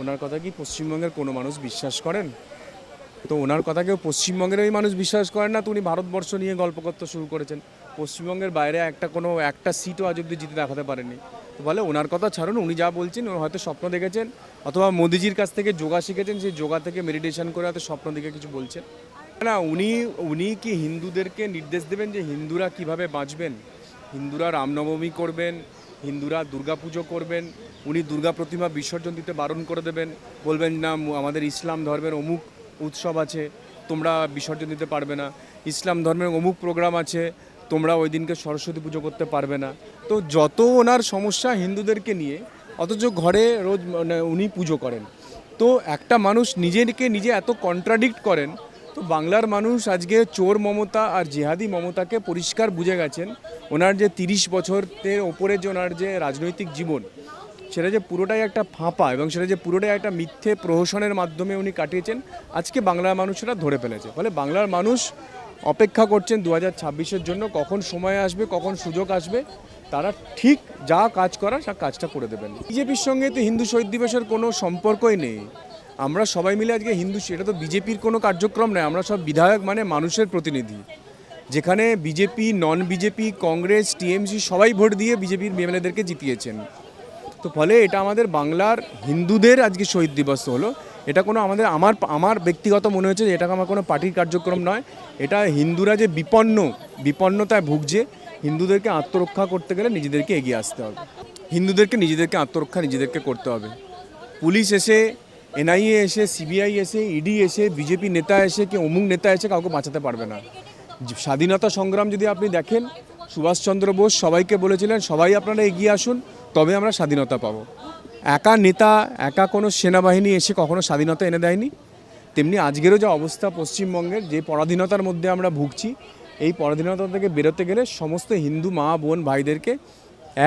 ওনার কথা কি পশ্চিমবঙ্গের কোনো মানুষ বিশ্বাস করেন? তো ওনার কথা কেউ পশ্চিমবঙ্গের ওই মানুষ বিশ্বাস করেন না, তো উনি ভারতবর্ষ নিয়ে গল্প করতে শুরু করেছেন। পশ্চিমবঙ্গের বাইরে একটা কোনো, একটা সিটও আজ অব্দি জিতে দেখাতে পারেনি তো বলে ওনার কথা ছাড়ুন, উনি যা বলছেন হয়তো স্বপ্ন দেখেছেন, অথবা মোদিজির কাছ থেকে যোগা শিখেছেন, সেই যোগা থেকে মেডিটেশন করে হয়তো স্বপ্ন দেখে কিছু বলছেন। না, উনি উনি কি হিন্দুদেরকে নির্দেশ দেবেন যে হিন্দুরা কীভাবে বাঁচবেন? হিন্দুরা রামনবমী করবেন হিন্দুরা দুর্গা পুজো করবেন, উনি দুর্গা প্রতিমা বিসর্জন দিতে বারণ করে দেবেন, বলবেন, না আমাদের ইসলাম ধর্মের অমুক উৎসব আছে, তোমরা বিসর্জন দিতে পারবে না। ইসলাম ধর্মের অমুক প্রোগ্রাম আছে, তোমরা ওই দিনকে সরস্বতী পুজো করতে পারবে না। তো যত ওনার সমস্যা হিন্দুদেরকে নিয়ে, অথচ ঘরে রোজ মানে উনি পুজো করেন। তো একটা মানুষ নিজেকে নিজে এত কন্ট্রাডিক্ট করেন বাংলার মানুষ আজকে চোর মমতা আর জেহাদি মমতাকে পরিষ্কার বুঝে গেছেন। ওনার যে তিরিশ বছরের ওপরে যে ওনার যে রাজনৈতিক জীবন, সেটা যে পুরোটাই একটা ফাঁপা এবং সেটা যে পুরোটাই একটা মিথ্যে প্রহসনের মাধ্যমে উনি কাটিয়েছেন, আজকে বাংলার মানুষরা ধরে ফেলেছে। ফলে বাংলার মানুষ অপেক্ষা করছেন দু হাজার জন্য, কখন সময় আসবে, কখন সুযোগ আসবে, তারা ঠিক যা কাজ করার সে কাজটা করে দেবেন। বিজেপির সঙ্গে তো হিন্দু শহীদ দিবসের কোনো সম্পর্কই নেই। আমরা সবাই মিলে আজকে হিন্দু এটা তো বিজেপির কোনো কার্যক্রম নয়, আমরা সব বিধায়ক মানে মানুষের প্রতিনিধি। যেখানে BJP non BJP Congress TMC সবাই ভোট দিয়ে বিজেপির এমএলএদেরকে জিতিয়েছেন। তো ফলে এটা আমাদের বাংলার হিন্দুদের আজকে শহীদ দিবস হলো। এটা কোনো আমাদের, আমার আমার ব্যক্তিগত মনে হয়েছে যে এটা আমার কোনো পার্টির কার্যক্রম নয়। এটা হিন্দুরা যে বিপন্ন, বিপন্নতায় ভুগছে, হিন্দুদেরকে আত্মরক্ষা করতে গেলে নিজেদেরকে এগিয়ে আসতে হবে। হিন্দুদেরকে নিজেদেরকে আত্মরক্ষা নিজেদেরকে করতে হবে। পুলিশ এসে এনআইএ এসে, সিবিআই এসে, ইডি এসে, বিজেপি নেতা এসে কি অমুক নেতা এসে কাউকে বাঁচাতে পারবে না। স্বাধীনতা সংগ্রাম যদি আপনি দেখেন, সুভাষচন্দ্র বোস সবাইকে বলেছিলেন, সবাই আপনারা এগিয়ে আসুন, তবে আমরা স্বাধীনতা পাবো। একা নেতা, একা কোনো সেনাবাহিনী এসে কখনো স্বাধীনতা এনে দেয়নি। তেমনি আজকেরও যে অবস্থা পশ্চিমবঙ্গের, যে পরাধীনতার মধ্যে আমরা ভুগছি, এই পরাধীনতা থেকে বেরোতে গেলে সমস্ত হিন্দু মা, বোন, ভাইদেরকে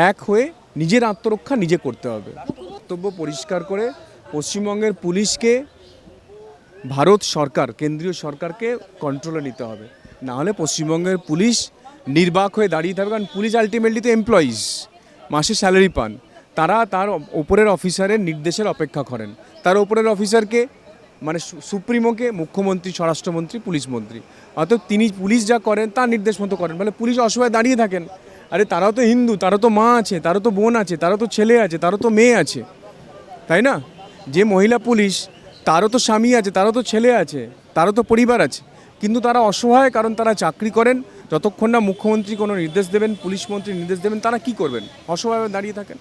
এক হয়ে নিজের আত্মরক্ষা নিজে করতে হবে। বক্তব্য পরিষ্কার করে পশ্চিমবঙ্গের পুলিশকে ভারত সরকার, কেন্দ্রীয় সরকারকে কন্ট্রোলে নিতে হবে। না হলে পশ্চিমবঙ্গের পুলিশ নির্বাক হয়ে দাঁড়িয়ে থাকবে কারণ পুলিশ আলটিমেটলি তো এমপ্লয়িজ মাসে স্যালারি পান। তারা তার ওপরের অফিসারের নির্দেশের অপেক্ষা করেন। তার ওপরের অফিসারকে মানে সুপ্রিমোকে মুখ্যমন্ত্রী, স্বরাষ্ট্রমন্ত্রী, পুলিশ মন্ত্রী। অর্থাৎ তিনি পুলিশ যা করেন তার নির্দেশ মতো করেন। ফলে পুলিশ অসহায় দাঁড়িয়ে থাকেন। আরে তারাও তো হিন্দু তারা তো মা আছে তারা তো বোন আছে তারা তো ছেলে আছে তারা তো মেয়ে আছে। তাই না? যে মহিলা পুলিশ, তারও তো স্বামী আছে, তারও তো ছেলে আছে, তারও তো পরিবার আছে। কিন্তু তারা অসহায় কারণ তারা চাকরি করেন। যতক্ষণ না মুখ্যমন্ত্রী কোনো নির্দেশ দেবেন, পুলিশ মন্ত্রী নির্দেশ দেবেন, তারা কি করবেন? অসহায় দাঁড়িয়ে থাকেন।